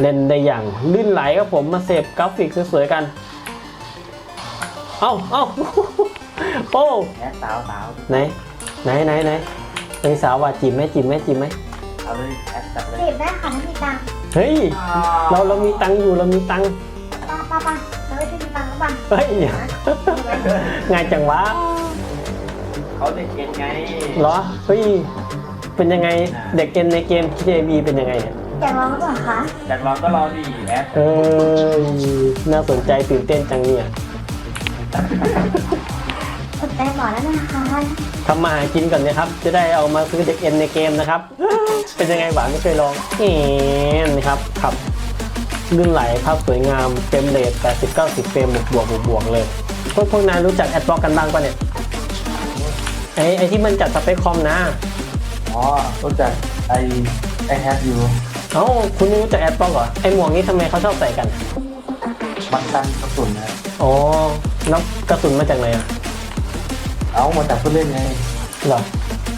เล่นได้อย่างลื่นไหลครับผมมาเสพกราฟิกสวยๆกัน เอ้าเอ้าโอ้แอดสาวสาวไหนไหนไหนไหนไอสาวว่าจีบไหมจีบไหมจีบไหมเอาเลยแอดจับเลยจีบได้ค่ะถ้ามีตังค์เฮ้ยเราเรามีตังค์อยู่เรามีตังค์ป้าป้าป้าเราไม่ได้มีตังค์หรือเปล่าเฮ้ยง่ายจังวะเขาเด็กเก่งไงเหรอเฮ้ยเป็นยังไงเด็กเกมในเกม GTA เป็นยังไงเนี่ย อยากลองหรือเปล่าคะอยากลองก็ลองดิแอดเออน่าสนใจตื่นเต้นจังเนี่ยสนใจหมอแล้วนะคะทำมาหากินก่อนนะครับ จะได้เอามาซื้อเด็กเอ็นในเกมนะครับ เป็นยังไงหวานไม่เคยลองเอ็นนะครับขับลื่นไหลภาพสวยงามเฟรมเรท80 90เฟรมบวกบวกบวกบวกเลยพวกพวกนายรู้จักแอดบล็อกกันบ้างปะเนี่ยไอไอที่มันจัดสเปคคอมนะ อ๋อรู้จักไอไอแฮปยู เอ้าคุณไม่รู้จักแอดบล็อกเหรอ ไอหมวกนี้ทำไมเขาชอบใส่กัน มันกันกระสุนนะอ๋อแล้วกระสุนมาจากไหนอะเอามาจากผู้เล่นไงเหรอ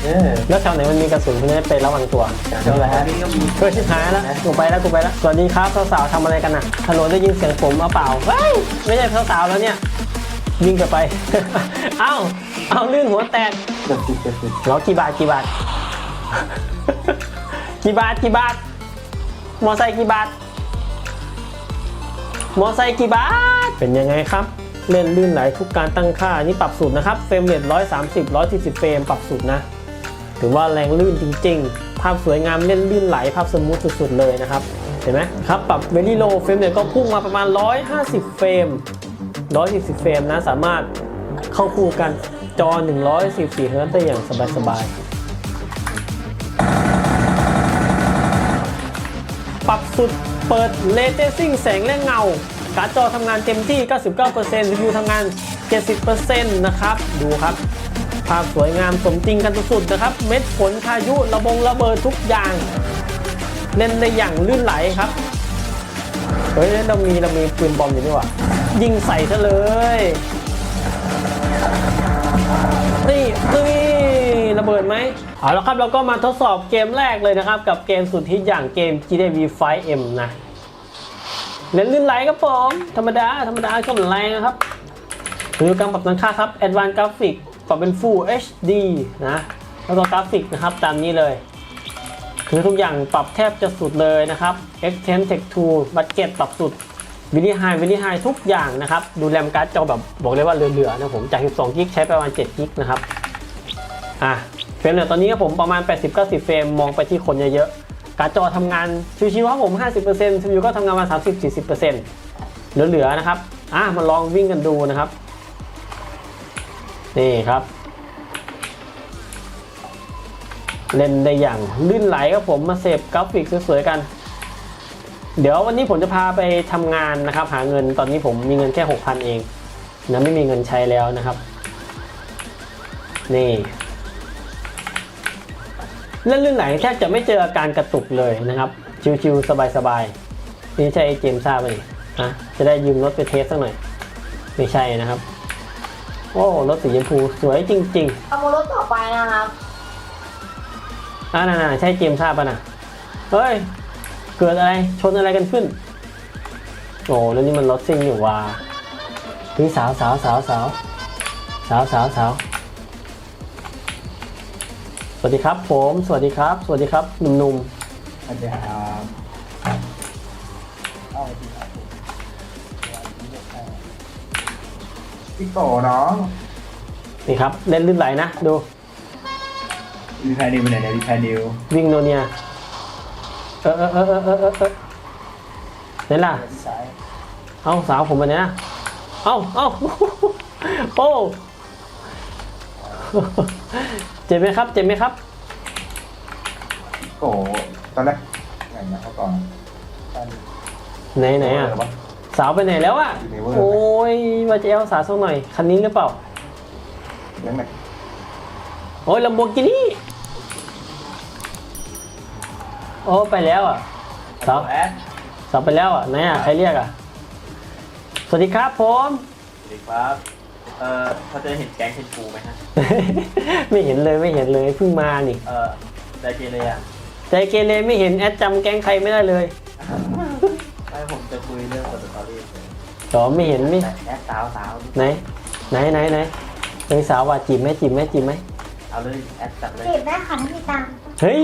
เออแล้วแถวไหนมันมีกระสุนคุณจะได้ไประวังตัวเดี๋ยวแหละนี่ก็มีเฮ้ยชิบหายแล้วกูไปแล้วกูไปแล้วสวัสดีครับสาวๆทำอะไรกันน่ะฮัลโหลได้ยินเสียงผมมาเปล่าเฮ้ยไม่ใช่สาวๆแล้วเนี่ยยิงกลับไป เอ้า เอาลื่นหัวแตกเจ็ดสิบเจ็ดสิบเหรอกี่บาทกี่บาท กี่บาทกี่บาท มอไซค์กี่บาท มอไซค์กี่บาท เป็นยังไงครับ เล่นลื่นไหลทุกการตั้งค่า นี่ปรับสูตรนะครับ เฟรมเรท130 140เฟรมปรับสูตรนะ ถือว่าแรงลื่นจริง ๆ ภาพสวยงามเล่นลื่นไหลภาพสมูทสุดๆเลยนะครับ เห็นไหมครับ ปรับเวลี่โลเฟรมเรทก็พุ่งมาประมาณ150เฟรม140เฟรมนะ สามารถเข้าคู่กันจอ114เฮิร์ตได้อย่างสบายๆ สุด เปิดเลเ r ซิ่งแสงและเงา การ์ดจอทำงานเต็มที่ 99% CPU ทำงาน 70%นะครับ ดูครับ ภาพสวยงามสมจริงกันสุดๆนะครับ เม็ดฝนพายุระบงระเบิดทุกอย่าง เล่นได้อย่างลื่นไหลครับ เฮ้ยเรามีเรามีปืนบอมอยู่นี่ว่ายิงใส่ซะเลยนี่นี่ระเบิดไหม เอาละครับเราก็มาทดสอบเกมแรกเลยนะครับ กับเกมสุดฮิตอย่างเกม GTA V 5 M นะเล่นลื่นไหลครับผม ธรรมดา ธรรมดาก็เหมือนแรงนะครับดูการปรับตั้งค่าครับ Advanced Graphic ปรับเป็น Full HD นะ แล้วก็กราฟิกนะครับตามนี้เลย คือทุกอย่างปรับแทบจะสุดเลยนะครับ Extend Tech Tool Budget ปรับสุดวิลลี่ไฮวิลลี่ไฮทุกอย่างนะครับ ดูแรมการ์ดจอแบบบอกเลยว่าเหลือๆนะผมจาก 12 กิกใช้ไปประมาณ 7 กิกนะครับ อะ เฟรมเนี่ยตอนนี้ครับผมประมาณ 80-90 เฟรมมองไปที่คนเยอะๆการ์ดจอทำงานชิวๆครับผม 50% CPU ก็ทำงานมา 30-40%เหลือๆนะครับอะมาลองวิ่งกันดูนะครับ นี่ครับ เล่นได้อย่างลื่นไหลครับผมมาเสพกราฟิกสวยๆกัน เดี๋ยววันนี้ผมจะพาไปทำงานนะครับ หาเงินตอนนี้ผมมีเงินแค่ 6,000 เองนะไม่มีเงินใช้แล้วนะครับ นี่ เล่นเรื่องไหนแทบจะไม่เจออาการกระตุกเลยนะครับ ชิวๆสบายๆนี่ใช่เจมส์ซ่าป่ะนี่ฮะจะได้ยืมรถไปเทสสักหน่อย ไม่ใช่นะครับ โอ้รถสีชมพูสวยจริงๆเอาโมรถต่อไปนะครับอ่าน่ะๆใช่เจมส์ทราบป่ะน่ะเฮ้ย เกิดอะไรชนอะไรกันขึ้น โอ้แล้วนี่มันรถซิ่งอยู่ว่าพี่สาวสาวสาวสาวสาวสาวสาว สวัสดีครับผม สวัสดีครับ สวัสดีครับหนุ่มอาจารย์พี่โกน้องๆนี่ครับ เล่นลื่นไหลนะ ดูมีใครดิวไปไหนเนี่ยมีใครดิววิ่งโนเนียเออเออเออเออเออเออเออไหนล่ะสายเอาสาวผมมาเนี่ยเอาเอาโอ้ เจ็บไหมครับ เจ็บไหมครับพี่โกตอนแรกไงนะเขาก่อนไหนไหนอะสาวไปไหนแล้วอะ อยู่ในเวอร์ โอ้ยว่าจะเอาสาวสักหน่อย คันนี้หรือเปล่า เลี้ยงไหมโอ้ยลัมโบกินี่ โอ้ไปแล้วอะสาวแอดสาวไปแล้วอะไหนอะ ใครเรียกอะ สวัสดีครับผม สวัสดีครับ เอ่อเขาจะเห็นแก๊งเชนฟูไหมฮะ ไม่เห็นเลยไม่เห็นเลยเพิ่งมานี่เอ่อไดเจเลยอะใจเกเรไม่เห็นแอดจำแก๊งใครไม่ได้เลยไม่ผมจะคุยเรื่องสตอรี่ต่อไม่เห็นไม่แอดสาวสาวไหนไหนไหนไหนเฮ้ยสาวว่าจีบไหมจีบไหมจีบไหมเอาเลยแอดจัดเลยจีบได้ค่ะถ้ามีตังค์เฮ้ย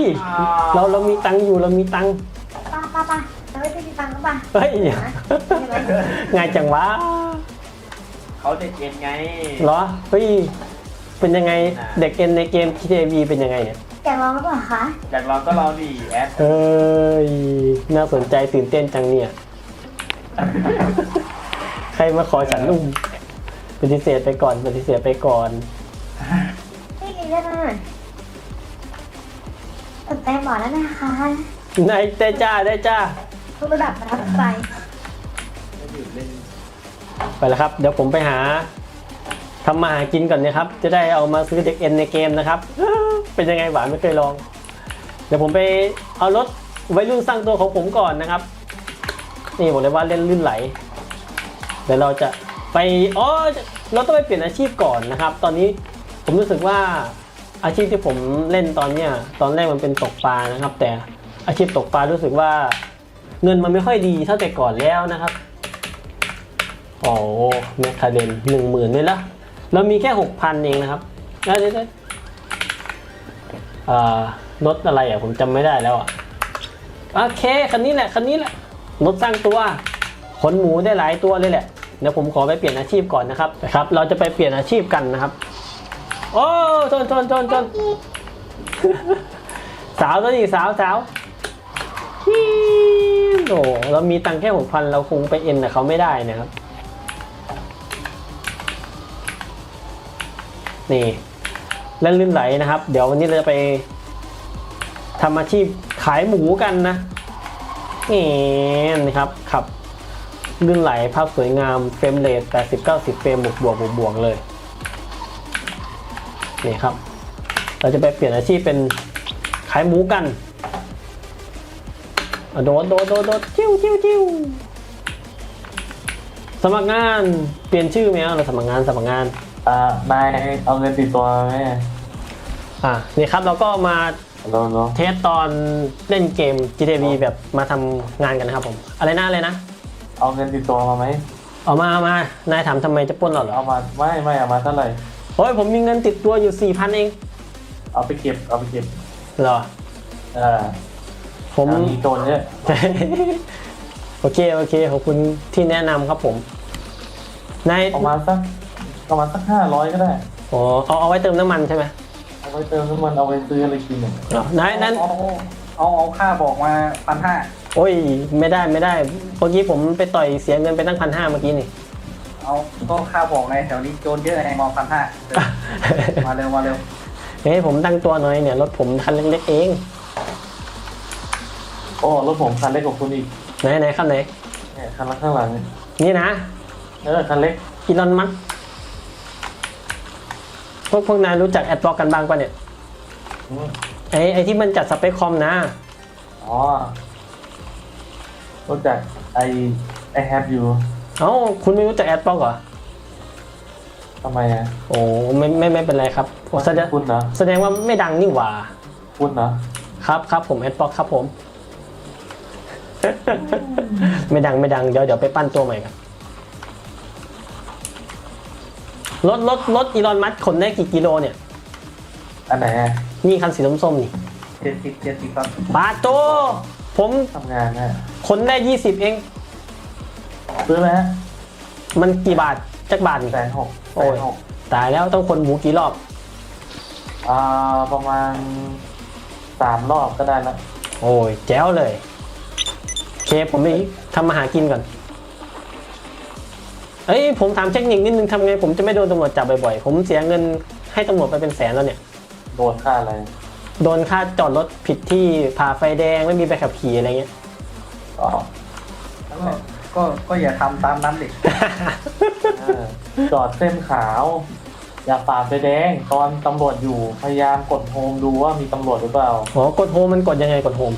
เราเรามีตังค์อยู่เรามีตังค์ป้าป้าป้าเราไม่ได้มีตังค์หรือเปล่าเฮ้ยนะใช่ไหมง่ายจังวะ เขาเด็กเอ็นไง เหรอเฮ้ยเป็นยังไงเด็กเอ็นในเกม GTA V เป็นยังไงเนี่ยอยากลองหรือเปล่าคะอยากลองก็ลองดิแอดเฮ้ยน่าสนใจตื่นเต้นจังเนี่ย ใครมาขอฉันนุ่มปฏิเสธไปก่อนปฏิเสธไปก่อนไม่มีเรื่องอะไรสนใจหมอแล้วนะคะนายได้จ้าได้จ้าทุกระดับประทับใจ ไม่หยุดเล่น ไปแล้วครับ เดี๋ยวผมไปหาทำมาหากินก่อนนะครับ จะได้เอามาซื้อเด็กเอ็นในเกมนะครับ เป็นยังไงหวานไม่เคยลอง เดี๋ยวผมไปเอารถไว้รุ่นสร้างตัวของผมก่อนนะครับ นี่บอกเลยว่าเล่นลื่นไหล เดี๋ยวเราจะไป อ๋อ เราต้องไปเปลี่ยนอาชีพก่อนนะครับ ตอนนี้ผมรู้สึกว่าอาชีพที่ผมเล่นตอนเนี้ยตอนแรกมันเป็นตกปลานะครับ แต่อาชีพตกปลารู้สึกว่าเงินมันไม่ค่อยดีเท่าแต่ก่อนแล้วนะครับ โอ้แมคคาเดนหนึ่งหมื่นเลยละเรามีแค่หกพันเองนะครับแล้วเดี๋ยวๆอ่ารถอะไรอะผมจำไม่ได้แล้วอะโอเคคันนี้แหละคันนี้แหละรถสร้างตัวขนหมูได้หลายตัวเลยแหละเดี๋ยวผมขอไปเปลี่ยนอาชีพก่อนนะครับนะครับ เราจะไปเปลี่ยนอาชีพกันนะครับ โอ้ชนชนชนชนสาวตัวนี้สาวสาวโอ้เรามีตังค์แค่หกพันเราคงไปเอ็นแต่เขาไม่ได้นะครับ นี่เล่นลื่นไหลนะครับ เดี๋ยววันนี้เราจะไปทำอาชีพขายหมูกันนะนี่นะครับขับลื่นไหลภาพสวยงามเฟรมเรท80 90 เฟรมบวกบวกบวกบวกเลยนี่ครับ เราจะไปเปลี่ยนอาชีพเป็นขายหมูกันโดดโดดโดดโดดจิ้วจิ้วจิ้วสมัครงานเปลี่ยนชื่อไหมเราสมัครงานสมัครงาน อ่านายเอาเงินติดตัวไหมอะนี่ครับเราก็มาลองลองเทสตอนเล่นเกม GTV แบบมาทำงานกันนะครับผม อะไรนะอะไรนะ เอาเงินติดตัวมาไหมเอามาเอามานายถามทำไมจะปล้นเราเหรอเอามาไม่ไม่เอามาเท่าไหร่โอ้ยผมมีเงินติดตัวอยู่4,000เองเอาไปเก็บเอาไปเก็บเหรอ เออผม มีโจรเยอะโอเค โอเคขอบคุณที่แนะนำครับผมนายเอามาสัก เอามาสักห้าร้อยก็ได้อ๋อเอาเอาไว้เติมน้ำมันใช่ไหมเอาไปเติมน้ำมันเอาไปซื้ออะไรกินเนี่ยเหรอนายนั้น เอาเอาเอาค่าบอกมาพันห้าโอ้ย ไม่ได้ไม่ได้เมื่อกี้ผมไปต่อยเสียเงินไปตั้งพันห้าเมื่อกี้นี่ เอาก็ค่าบอกไงแถวนี้โจรเยอะไงมองพันห้ามาเร็วมาเร็วเฮ้ยผมตั้งตัวหน่อยเนี่ยรถผมคันเล็กๆเอง โอ้รถผมคันเล็กกว่าคุณอีกไหนไหนคันไหนเนี่ยคันละข้างหลังเนี่ยนี่นะเออคันเล็กอีลอนมัส พวกพวกนายรู้จักแอดบล็อกกันบ้างปะเนี่ยอืมไอไอที่มันจัดสเปคคอมนะ อ๋อรู้จักไอไอแฮปอยู่เอ้าคุณไม่รู้จักแอดบล็อกเหรอ ทำไมอะโอ้ไม่ไม่ไม่เป็นไรครับโอ้แสดงคุณเหรอแสดงว่าไม่ดังนี่หว่า คุณเหรอครับครับผมแอดบล็อกครับผม ไม่ดังไม่ดังเดี๋ยวเดี๋ยวไปปั้นตัวใหม่กัน รถรถรถอีลอนมัสขนได้กี่กิโลเนี่ย อันไหนอะนี่คันสีส้มๆนี่เจ็ดสิบเจ็ดสิบครับปาโต ผมทำงานนะขนได้ยี่สิบเอง ซื้อไหมฮะมันกี่บาทจักบาทนี่ แสนหกโอ้แสยนหกตายแล้วต้องคนหมูกี่รอบ อ่าประมาณสามรอบก็ได้ละโอ้ย แจ๋วเลย โอเค ผมไปทำมาหากินก่อน เอ้ยผมถามเทคนิคนิดนึงทำไงผมจะไม่โดนตำรวจจับบ่อยๆ ผมเสียเงินให้ตำรวจไปเป็นแสนแล้วเนี่ย โดนค่าอะไรโดนค่าจอดรถผิดที่ผ่าไฟแดงไม่มีใบขับขี่อะไรเงี้ย อ๋อแล้วก็ก็ก็อย่าทำตามนั้นดิเออจอดเส้นขาว อย่าฝ่าไฟแดง ตอนตำรวจอยู่พยายามกดโฮมดูว่ามีตำรวจหรือเปล่า อ๋อกดโฮมมันกดยังไงกดโฮม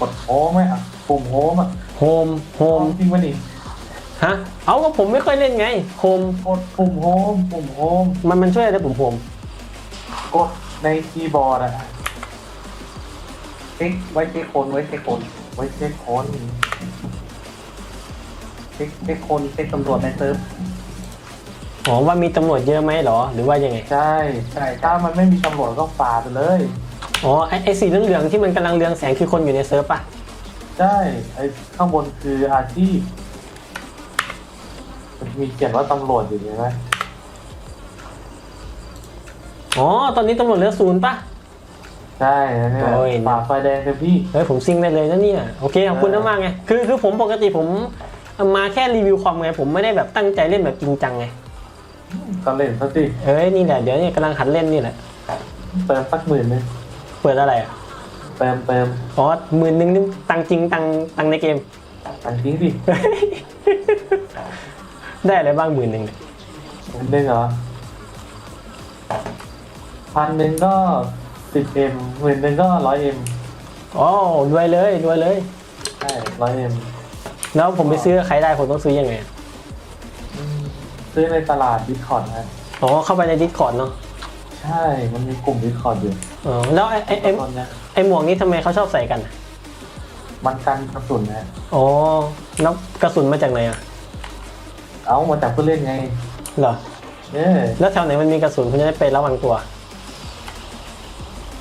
กดโฮมไหมอะปุ่มโฮมอะโฮมโฮมจริงไหมนี่ ฮะ เอาก็ผมไม่ค่อยเล่นไงโฮมกดปุ่มโฮมปุ่มโฮมมันมันช่วยอะไรผมโฮมกดในคีย์บอร์ดอะเช็คไว้เช็คคนไว้เช็คคนไว้เช็คคนช็คเช็คคนเช็คตำรวจในเซิร์ฟอ๋อว่ามีตำรวจเยอะไหมเหรอ หรือว่ายังไง ใช่ใช่ถ้ามันไม่มีตำรวจก็ฝ่าไปเลย อ๋อไอไอสีเหลืองๆที่มันกำลังเรืองแสงคือคนอยู่ในเซิร์ฟปะใช่ไอ้ข้างบนคืออาชีพ มันมีเขียนว่าตำรวจอยู่ใช่ไหมอ๋อ ตอนนี้ตำรวจเหลือศูนย์ปะใช่แล้วเนี่ยโอ้ย ฝ่าไฟแดงเลยพี่ เฮ้ยผมซิงได้เลยนะเนี่ยโอเคขอบคุณมากๆไงคือคือผมปกติผมมาแค่รีวิวคอมไงผมไม่ได้แบบตั้งใจเล่นแบบจริงจังไงก็เล่นซะสิเอ้ยนี่แหละเดี๋ยวเนี่ยกำลังหัดเล่นนี่แหละเติมสักหมื่นหนึงเปิดอะไรอะเติมเติมอ๋อหมื่นหนึ่งนี่ตังค์จริงตังค์ตังค์ในเกม อันทิ้งดิ ได้อะไรบ้างหมื่นหนึ่งเนี่ยหมื่นหนึงเหรอพันหนึ่งก็สิบเอ็มหมื่นหนึ่งก็ร้อยเอ็มอ๋อรวยเลยรวยเลย ใช่ร้อยเอ็มแล้วผมไปซื้อกับใครได้ผมต้องซื้อยังไงซื้อในตลาดดิสคอร์ดนะอ๋อเข้าไปในดิสคอร์ดเนาะใช่มันมีกลุ่มดิสคอร์ดอยู่อ๋อแล้วไอ้ไอ้ไอ้ตอนเนี้ยไอ้หมวกนี้ทำไมเขาชอบใส่กันอะมันกันกระสุนนะอ๋อแล้วกระสุนมาจากไหนอะ เอามาจากผู้เล่นไง เหรอ เออแล้วแถวไหนมันมีกระสุนคุณจะได้ไประวังตัว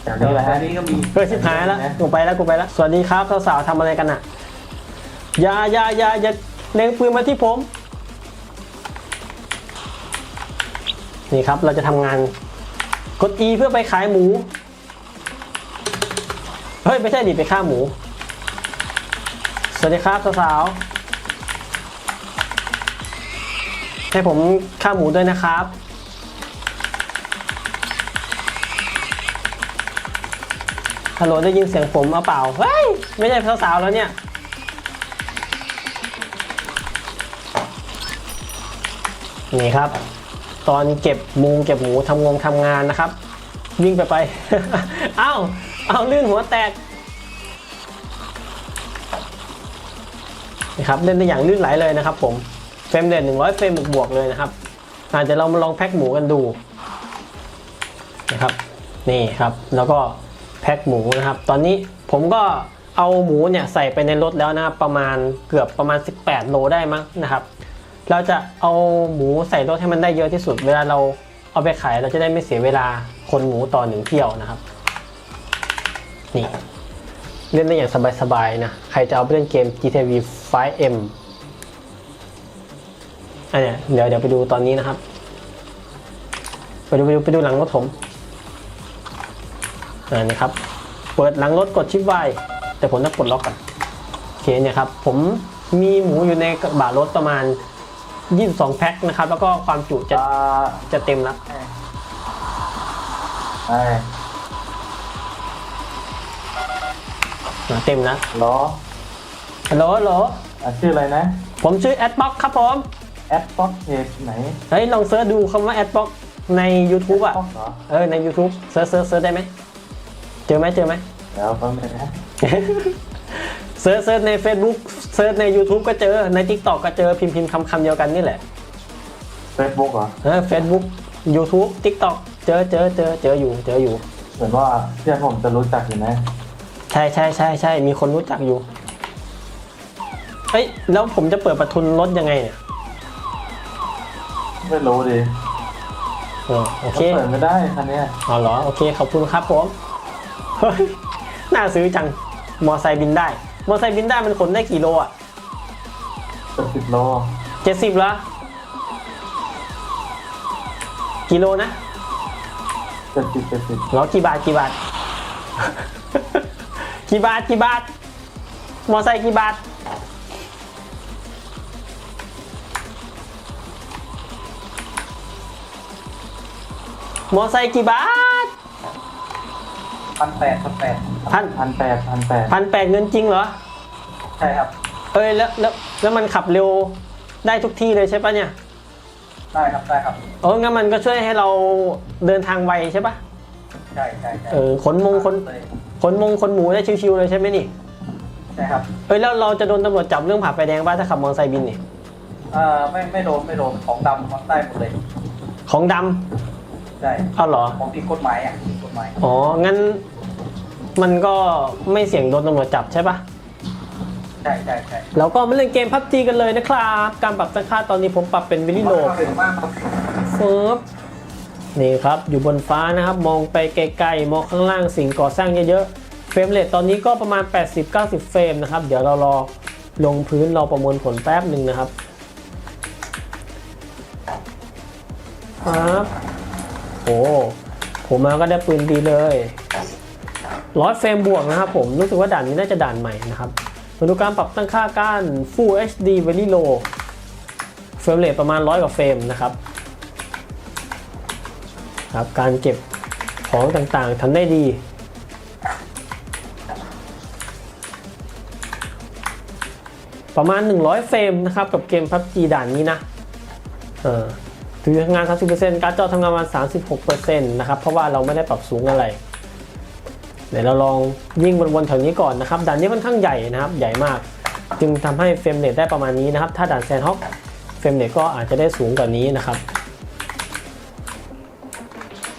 แต่เดี๋ยวนี่แหละอัฮะนนี้ก็มีเฮ้ยชิบหายแล้ว กูไปแล้ว กูไปแล้ว สวัสดีครับสาวๆทำอะไรกันอะอย่าอย่าอย่าอย่าเล็งปืนมาที่ผม นี่ครับ เราจะทำงาน กด E เพื่อไปขายหมู เฮ้ย ไม่ใช่ดิไปฆ่าหมู สวัสดีครับสาวๆ ให้ผมฆ่าหมูด้วยนะครับ ฮัลโหลได้ยินเสียงผมเอาเปล่า เฮ้ย ไม่ใช่สาวๆแล้วเนี่ยนี่ครับ ตอนเก็บมูเก็บหมูทำงงทำงานนะครับ วิ่งไปไป เอ้า เอาลื่นหัวแตกนี่ครับเล่นได้อย่างลื่นไหลเลยนะครับผม เฟรมเรท100 เฟรมบวกๆเลยนะครับอาจจะเรามาลองแพ็คหมูกันดูนะครับนี่ครับแล้วก็แพ็คหมูนะครับ ตอนนี้ผมก็เอาหมูเนี่ยใส่ไปในรถแล้วนะครับประมาณเกือบประมาณ 18 โลได้มั้งนะครับ เราจะเอาหมูใส่รถให้มันได้เยอะที่สุด เวลาเราเอาไปขายเราจะได้ไม่เสียเวลาคนหมูต่อหนึ่งเที่ยวนะครับ นี่เล่นได้อย่างสบายๆนะ ใครจะเอาไปเล่นเกม GTV 5M อันเนี้ยเดี๋ยวเดี๋ยวไปดูตอนนี้นะครับ ไปดูไปดูไปดูหลังรถผมอ่านี่ครับ เปิดหลังรถกดชิปไวแต่ผมต้องปลดล็อกก่อนโอเคเนี่ยครับ ผมมีหมูอยู่ในกระบะรถประมาณ 22 แพ็คนะครับ แล้วก็ความจุจะอ่าจะเต็มแล้วไอ้อ่าเต็มแล้วเหรอฮัลโหลฮัลโหลอะชื่ออะไรนะ ผมชื่อแอดบ็อกครับผม แอดบ็อกเพจไหนเฮ้ยลองเซิร์ชดูคำว่าแอดบ็อกใน YouTube อะ บ็อกเหรอเออใน YouTube เซิร์ชเซิร์ชเซิร์ชได้ไหมเจอไหมเจอไหม เดี๋ยวแป๊บนึงนะเซิร์ชเซิร์ชใน Facebook เซิร์ชใน YouTube ก็เจอใน TikTok ก็เจอพิมพ์พิมพ์คำคำเดียวกันนี่แหละ เฟซบุ๊กเหรอเออ Facebook YouTube TikTok เจอเจอเจอเจออยู่เจออยู่ เหมือนว่าเพื่อนผมจะรู้จักอยู่นะใช่ใช่ใช่ใช่มีคนรู้จักอยู่ เอ้ยแล้วผมจะเปิดประทุนรถยังไงเนี่ย ไม่รู้ดิอ๋อโอเคเปิดไม่ได้คันเนี้ยอ๋อเหรอโอเคขอบคุณครับผมเฮ้ยน่าซื้อจังมอไซค์บินได้ มอไซค์บินได้มันขนได้กี่โลอะเกือบสิบโลเจ็ดสิบละกิโลนะเจ็ดสิบเจ็ดสิบเหรอกี่บาทกี่บาท กี่บาทกี่บาท มอไซค์กี่บาท มอไซค์กี่บาทพันแปดพันแปดพันพันแปดพันแปดพันแปดเงินจริงเหรอ ใช่ครับ เอ้ยแล้วแล้วแล้วมันขับเร็วได้ทุกที่เลยใช่ปะเนี่ย ได้ครับ ได้ครับ เอองั้นมันก็ช่วยให้เราเดินทางไวใช่ปะใช่ใช่ใช่เออขนมงขนเลยขนมงขนหมูได้ชิวๆเลยใช่ไหมนี่ ใช่ครับ เอ้ยแล้วเราจะโดนตำรวจจับเรื่องผ่าไฟแดงป่ะถ้าขับมอเตอร์ไซค์บินนี่เอ่อไม่ไม่โดนไม่โดนของดำมันได้หมดเลย ของดำ ใช่เอาเหรอของผิดกฎหมายอะผิดกฎหมายอ๋อ งั้นมันก็ไม่เสี่ยงโดนตำรวจจับใช่ปะใช่ใช่ใช่เราก็มาเล่นเกมพับจีกันเลยนะครับ การปรับตั้งค่าตอนนี้ผมปรับเป็นวิลิโลเข้าถึงมากครับเฟิร์บนี่ครับ อยู่บนฟ้านะครับ มองไปไกลๆ มองข้างล่างสิ่งก่อสร้างเยอะๆ เฟรมเรทตอนนี้ก็ประมาณ 80-90 เฟรมนะครับ เดี๋ยวเรารอลงพื้นรอประมวลผลแป๊บหนึ่งนะครับครับโอ้ ผมมาก็ได้ปืนดีเลยร้อยเฟรมบวกนะครับผมรู้สึกว่าด่านนี้น่าจะด่านใหม่นะครับมาดูการปรับตั้งค่ากาน Full HD Very Low เฟรมเรทประมาณร้อยกว่าเฟรมนะครับครับ การเก็บของต่างๆทำได้ดี ประมาณ 100 เฟรมนะครับ กับเกม PUBG ด่านนี้นะ เออือทำงาน 30%การ์ดจอทำงานประมาณ 36%นะครับ เพราะว่าเราไม่ได้ปรับสูงอะไร เดี๋ยวเราลองวิ่งวนๆแถวนี้ก่อนนะครับ ด่านนี้ค่อนข้างใหญ่นะครับ ใหญ่มาก จึงทำให้เฟรมเรทได้ประมาณนี้นะครับ ถ้าด่านแซนฮอกเฟรมเรทก็อาจจะได้สูงกว่านี้นะครับ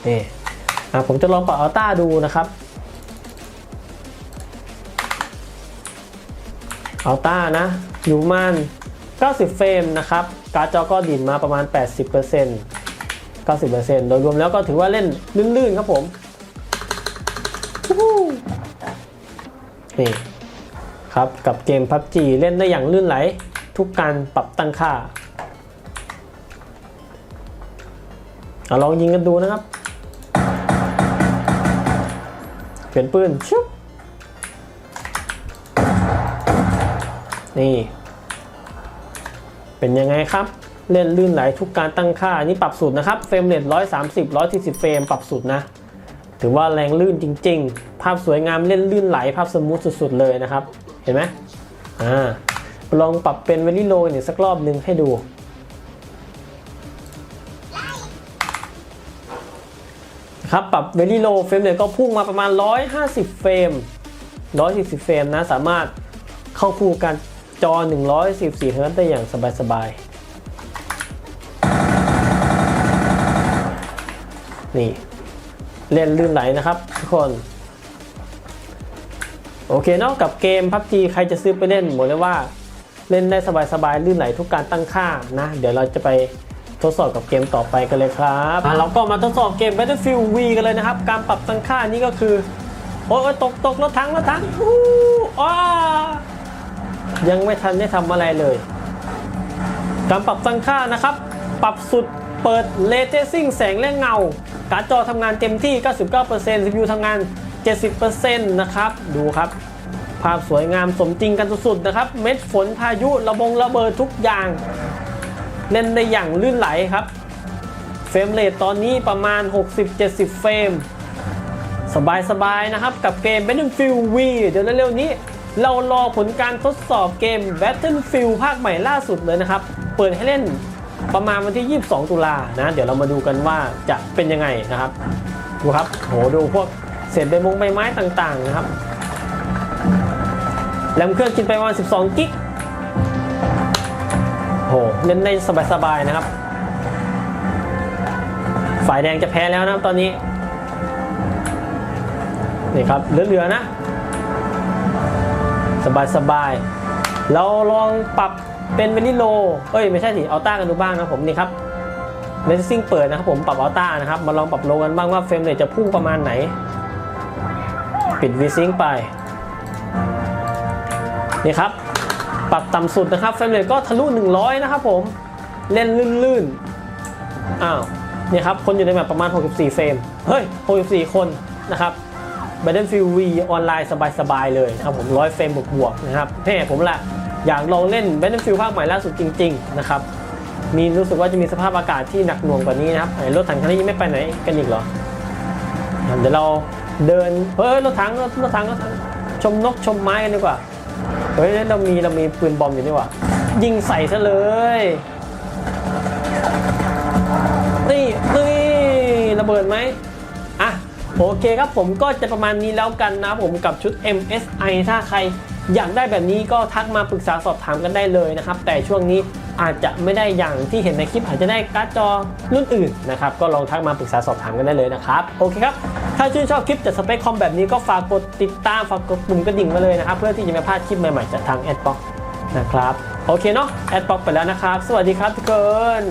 นี่อะผมจะลองปรับอัลต้าดูนะครับอัลต้านะยูมาณ 90 เฟรมนะครับ การ์ดจอก็ดิ่นมาประมาณ 80% 90%โดยรวมแล้วก็ถือว่าเล่นลื่นๆครับผมนี่ครับ กับเกม PUBG เล่นได้อย่างลื่นไหล ทุกการปรับตั้งค่าเอาลองยิงกันดูนะครับ เปลี่ยนปืนชุบนี่ เป็นยังไงครับ เล่นลื่นไหลทุกการตั้งค่านี่ปรับสุดนะครับเฟรมเรท130 140เฟรมปรับสุดนะถือว่าแรงลื่นจริง ๆ ภาพสวยงามเล่นลื่นไหลภาพสมูทสุดๆเลยนะครับ เห็นไหมอ่าลองปรับเป็นเวลิโลอีกสักรอบหนึ่งให้ดู ครับปรับเวลี่โลเฟรมเรทก็พุ่งมาประมาณ 150 เฟรม 140 เฟรมนะ สามารถเข้าคู่กัน จอ114เฮิร์ตซ์ได้อย่างสบายๆ นี่ เล่นลื่นไหลนะครับทุกคน โอเคเนอกกับเกม PUBG ใครจะซื้อไปเล่นบอกเลยว่าเล่นได้สบายๆลื่นไหลทุกการตั้งค่านะ เดี๋ยวเราจะไปทดสอบกับเกมต่อไปกันเลยครับอะเราก็มาทดสอบเกม Battlefield V กันเลยนะครับ การปรับตั้งค่านี่ก็คือ โอ้ยตกตกรถถังรถถังอู้อ้า ยังไม่ทันได้ทำอะไรเลยการปรับตั้งค่านะครับ ปรับสุดเปิดเลเทซิ่งแสงและเงา การ์ดจอทำงานเต็มที่ 99% CPU ทำงาน 70%นะครับ ดูครับ ภาพสวยงามสมจริงกันสุดๆนะครับ เม็ดฝนพายุระบงระเบิดทุกอย่าง เล่นได้อย่างลื่นไหลครับ เฟรมเรทตอนนี้ประมาณ 60-70 เฟรม สบายๆนะครับ กับเกม Battlefield V เดี๋ยวเร็วๆนี้ เรารอผลการทดสอบเกม Battlefield ภาคใหม่ล่าสุดเลยนะครับ เปิดให้เล่นประมาณวันที่ 22 ตุลานะ เดี๋ยวเรามาดูกันว่าจะเป็นยังไงนะครับ ดูครับ โห ดูพวกเศษใบมงใบไม้ต่างๆนะครับ แรมเครื่องกินไปประมาณ 12 กิก โห เล่นได้สบายๆนะครับ ฝ่ายแดงจะแพ้แล้วนะตอนนี้ นี่ครับ เหลือๆนะ สบายๆเราลองปรับเป็นเวนิโล เอ้ยไม่ใช่สิเอัลต้ากันดูบ้างนะผมนี่ครับเลนซิ่งเปิดนะครับผมปรับเอัลต้านะครับมาลองปรับโลกันบ้างว่าเฟรมเรทจะพุ่งประมาณไหน ปิดวีซิงไป นี่ครับ ปรับต่ำสุดนะครับเฟรมเรทก็ทะลุ 100 นะครับผม เล่นลื่นๆ อ้าว นี่ครับ คนอยู่ในแบบประมาณ 64 เฟรม เฮ้ย 64 คนนะครับ Battlefield V ออนไลน์สบายๆเลยครับผม100เฟรมบวกๆนะครับแม่ผมละอยากลองเล่น Battlefield ภาคใหม่ล่าสุดจริงๆนะครับมีรู้สึกว่าจะมีสภาพอากาศที่หนักหน่วงกว่านี้นะครับรถถังคันนี้ยังไม่ไปไหนกันอีกเหรอเดี๋ยวเราเดินเฮ้ยรถถังรถรถถังรถถังชมนกชมไม้กันดีกว่าเฮ้ยเรามีเรามีปืนบอมอยู่นี่ว่ายิงใส่ซะเลยนี่นี่ระเบิดไหม โอเคครับผมก็จะประมาณนี้แล้วกันนะผมกับชุด MSI ถ้าใครอยากได้แบบนี้ก็ทักมาปรึกษาสอบถามกันได้เลยนะครับ แต่ช่วงนี้อาจจะไม่ได้อย่างที่เห็นในคลิปอาจจะได้การ์ดจอรุ่นอื่นนะครับก็ลองทักมาปรึกษาสอบถามกันได้เลยนะครับโอเคครับถ้าชื่นชอบคลิปจากสเปคคอมแบบนี้ก็ฝากกดติดตามฝากกดปุ่มกระดิ่งมาเลยนะครับ เพื่อที่จะไม่พลาดคลิปใหม่ๆจากทางแอดบ็อกนะครับโอเคเนาะแอดบ็อกไปแล้วนะครับ สวัสดีครับทุกคน